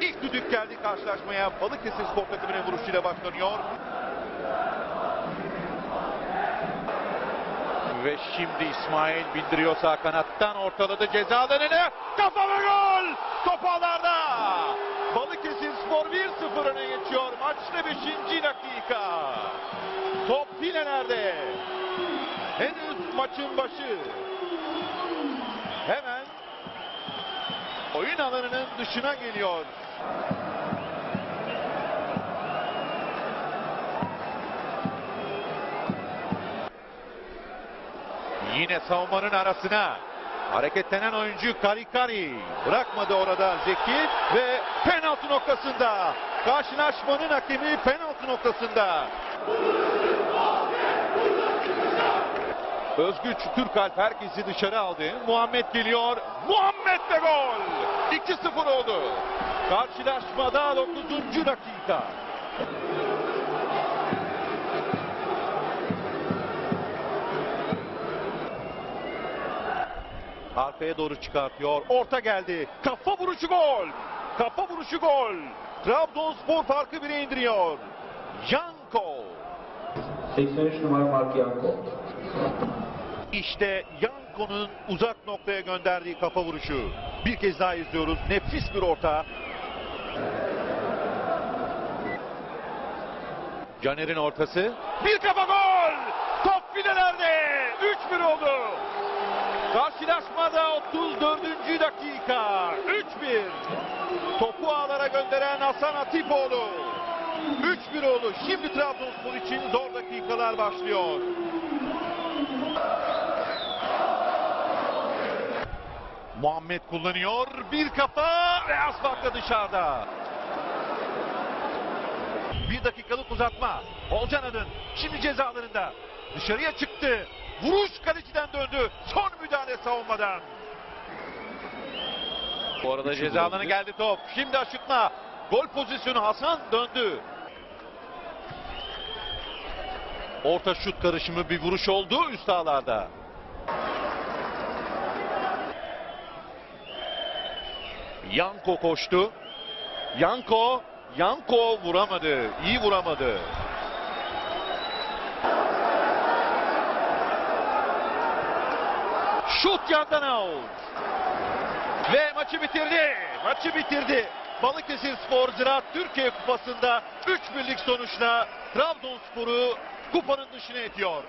İlk düdük geldi karşılaşmaya. Balıkesir Spor takımının vuruşuyla başlanıyor. Ve şimdi İsmail bindiriyor sağ kanattan ortaladı ceza alanını. Kafa ve gol! Top ağlarda. Balıkesir Spor 1-0 öne geçiyor. Maçta 5. dakika. Top yine nerede? Henüz maçın başı. Hemen oyun alanının dışına geliyor. Yine savunmanın arasına hareketlenen oyuncu Karikari bırakmadı orada Zeki ve penaltı noktasında karşılaşmanın hakemi penaltı noktasında. Özgüç Türkalp herkesi dışarı aldı. Muhammed geliyor. Muhammed de gol. 2-0 oldu. Karşılaşmada 9. dakika. Arkaya doğru çıkartıyor. Orta geldi. Kafa vuruşu gol. Kafa vuruşu gol. Trabzonspor farkı bire indiriyor. Yanko. 83 numara Mark Yanko. İşte Yanko'nun uzak noktaya gönderdiği kafa vuruşu. Bir kez daha izliyoruz. Nefis bir orta. Caner'in ortası. Bir kafa gol! Top filelerde. 3-1 oldu. Karşılaşmada 34. dakika. 3-1. Topu ağlara gönderen Hasan Atipoğlu. 3-1 oldu. Şimdi Trabzonspor için zor dakikalar başlıyor. Muhammed kullanıyor. Bir kafa ve asfaltta dışarıda. Bir dakikalık uzatma. Olcan Adın şimdi cezalarında. Dışarıya çıktı. Vuruş kaleciden döndü. Son müdahale savunmadan. Bu arada ceza alanı geldi top. Şimdi aşıkma. Gol pozisyonu Hasan döndü. Orta şut karışımı bir vuruş oldu üst ağlarda. Yanko koştu. Yanko, Yanko vuramadı. İyi vuramadı. Şut yandan out. Ve maçı bitirdi. Maçı bitirdi. Balıkesir Spor Ziraat Türkiye Kupası'nda 3 birlik sonuçla Trabzonspor'u kupanın dışına itiyor.